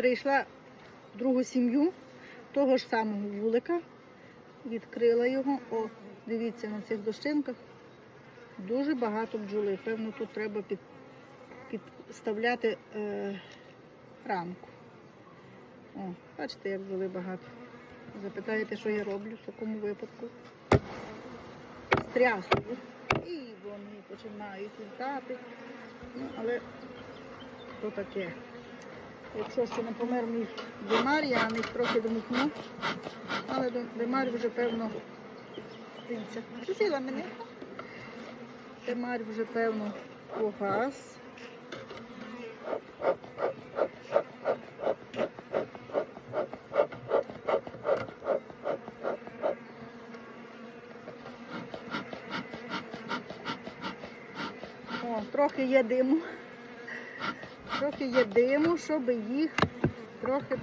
перейшла в другу сім'ю того ж самого вулика. Відкрила його. О, дивіться на цих дощинках. Дуже багато бджоли. Певно, тут треба під, підставляти е, рамку. О, бачите, як бджоли багато. Запитаєте, що я роблю в такому випадку. Стрясую. І вони починають літати. Ну, але то таке. Якщо ще не помер мій димар, я них трохи домухну. Але димар вже певно. Присіла мене. Димар вже певно погас. О, трохи є диму. Трохи є диму, щоб їх трохи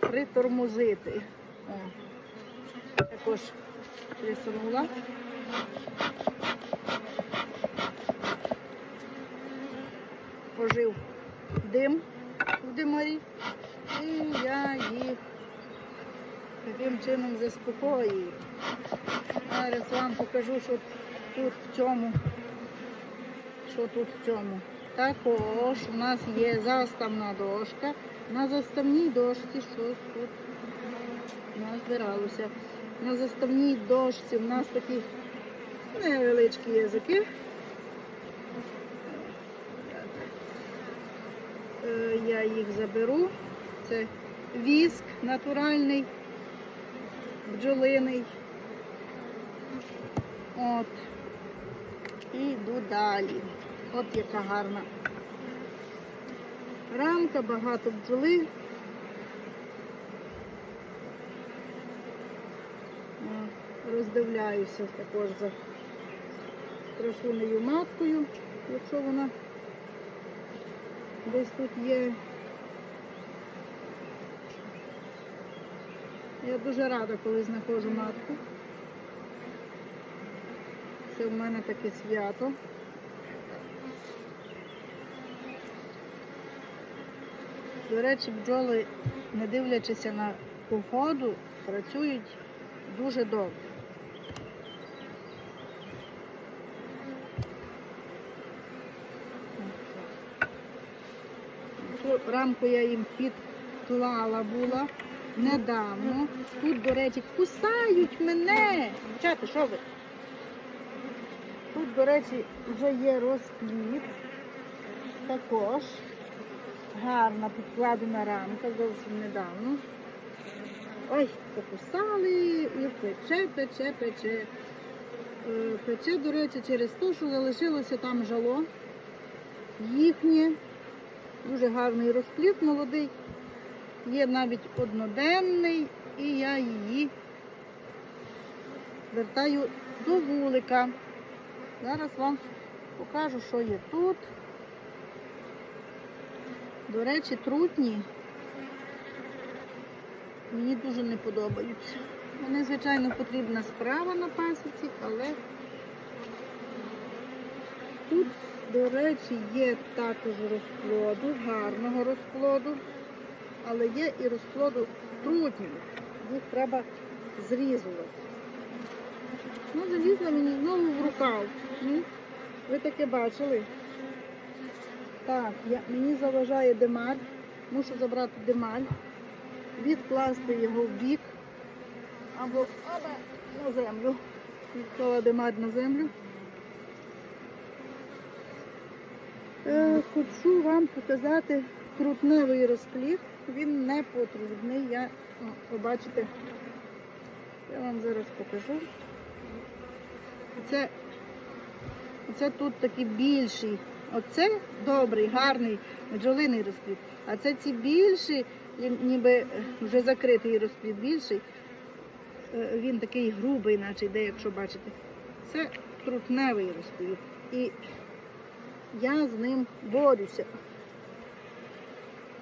притормозити. О, також присунула. Пожив дим в димарі. І я їх таким чином заспокоюю. Зараз вам покажу, що тут в цьому що тут в цьому. Також у нас є заставна дошка. На заставній дошці щось тут назбиралося. На заставній дошці у нас такі невеличкі язики. Е, Я їх заберу. Це віск натуральний, бджолиний. От. І йду далі. От яка гарна рамка, багато бджоли. Роздивляюся також за красунею маткою, якщо вона десь тут є. Я дуже рада, коли знаходжу матку. Це в мене таке свято. До речі, бджоли, не дивлячися на погоду, працюють дуже добре. Рамку я їм підклала була недавно. Тут, до речі, кусають мене. Дівчата, що ви? Тут, до речі, вже є розпліт. Також гарна підкладена рамка зовсім недавно. Ой, покусали і пече, пече, пече. Е, Пече, до речі, через те, що залишилося там жало їхнє. Дуже гарний розпліт молодий. Є навіть одноденний, і я її вертаю до вулика. Зараз вам покажу, що є тут. До речі, трутні мені дуже не подобаються. Вони, звичайно, потрібна справа на пасіці, але тут, до речі, є також розплоду, гарного розплоду, але є і розплоду трутнів. Їх треба зрізувати. Ну, залізла мені знову в рукав. Ви таке бачили? Так, я, мені заважає демаль. Мушу забрати демаль, відкласти його в бік або на землю. Відклала демаль на землю. Е, хочу вам показати трутневий розплід. Він не потрібний. Я, о, побачите, я вам зараз покажу. Це, це тут такий більший. Оце добрий, гарний бджолиний розплід. А це ці більші, ніби вже закритий розплід більший. Е, Він такий грубий, наче йде, якщо бачите. Це трутневий розплід. І я з ним борюся.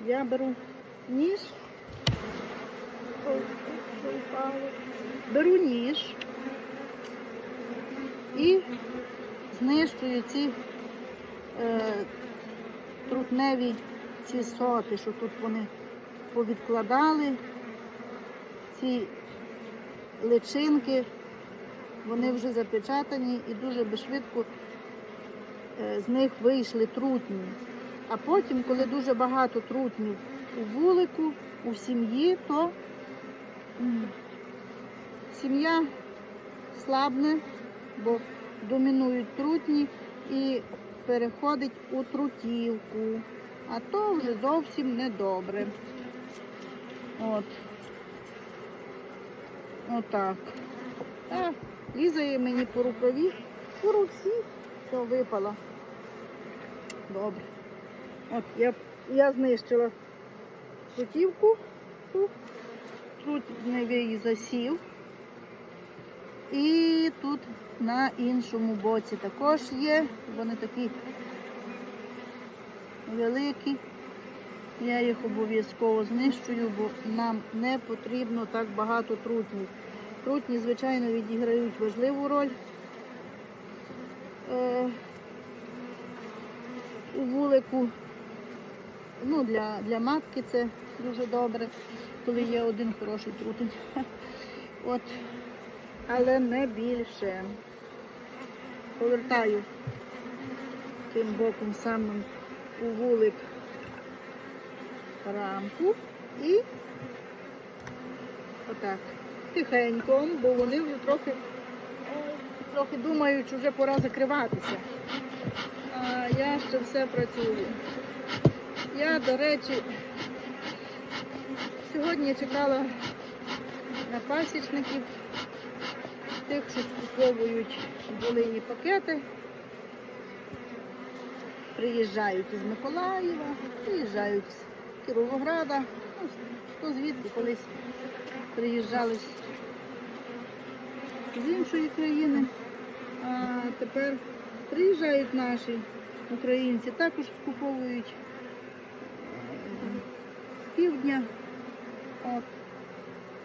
Я беру ніж. Беру ніж і знищую ці трутневі ці соти, що тут вони повідкладали ці личинки, вони вже запечатані і дуже безшвидко е, з них вийшли трутні. А потім, коли дуже багато трутнів у вулику, у сім'ї, то сім'я слабне, бо домінують трутні і переходить у трутівку. А то вже зовсім недобре. От. Отак. Так, лізає мені по рукаві, по руці, що випало. Добре. От я, я знищила трутівку, тут трутневий засів. І тут на іншому боці також є. Вони такі великі. Я їх обов'язково знищую, бо нам не потрібно так багато трутнів. Трутні, звичайно, відіграють важливу роль е, у вулику. Ну, для, для матки це дуже добре, коли є один хороший трутень. От. Але не більше. Повертаю тим боком самим у вулик рамку і отак. Тихенько, бо вони вже трохи, трохи думають, вже пора закриватися. А я ще все працюю. Я, до речі, сьогодні чекала на пасічників, тих, що скуповують в Волині пакети. Приїжджають із Миколаєва, приїжджають з Кіровограда, ну, хто звідки колись приїжджали з- іншої країни. А тепер приїжджають наші українці, також скуповують з півдня. От.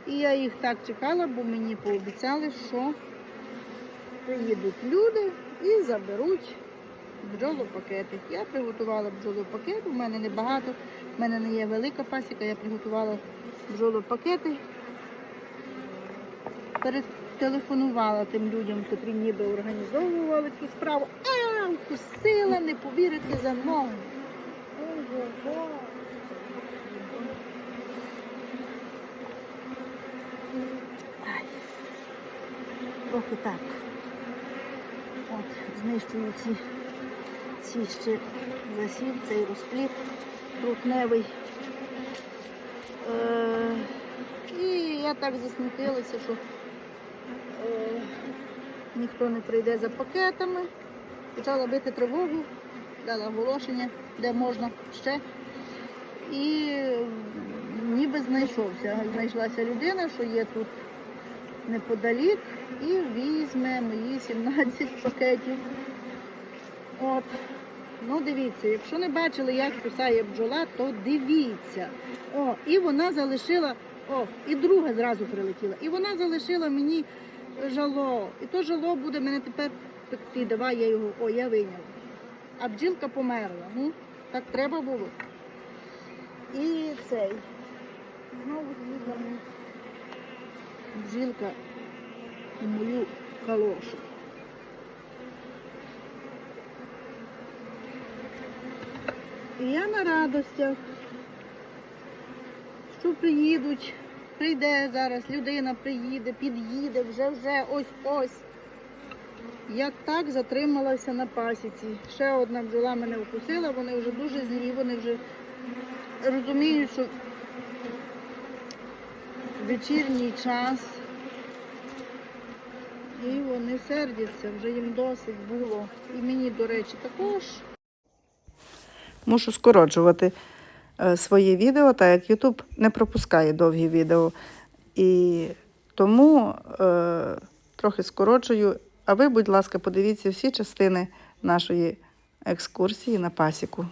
І я їх так чекала, бо мені пообіцяли, що приїдуть люди і заберуть бджолопакети. Я приготувала бджолопакет, у мене небагато, в мене не є велика пасіка, я приготувала бджолопакети. Перетелефонувала тим людям, котрі ніби організовували цю справу. А, вкусила, не повірите за ногу. Ого-го. Трохи так. От, знищую ці, ці ще засів, цей розпліт трутневий. Е, і я так засмутилася, що е, ніхто не прийде за пакетами. Почала бити тривогу, дала оголошення, де можна ще. І ніби знайшовся. Знайшлася людина, що є тут неподалік, і візьме мої 17 пакетів. От. Ну, дивіться, якщо не бачили, як кусає бджола, то дивіться. О, і вона залишила, о, і друга зразу прилетіла. І вона залишила мені жало. І то жало буде мене тепер пекти. Давай я його, о, я вийняла. А бджілка померла. Ну, так треба було. І цей. Знову злізла мені бджілка у мою калошу. І я на радостях, що приїдуть, прийде зараз людина, приїде, під'їде, вже вже ось ось. Я так затрималася на пасіці. Ще одна бджола мене вкусила, вони вже дуже злі, вони вже розуміють, що вечірній час. І вони сердяться, вже їм досить було. І мені, до речі, також. Мушу скороджувати е, своє відео, так як YouTube не пропускає довгі відео. І тому е, трохи скороджую. А ви, будь ласка, подивіться всі частини нашої екскурсії на пасіку.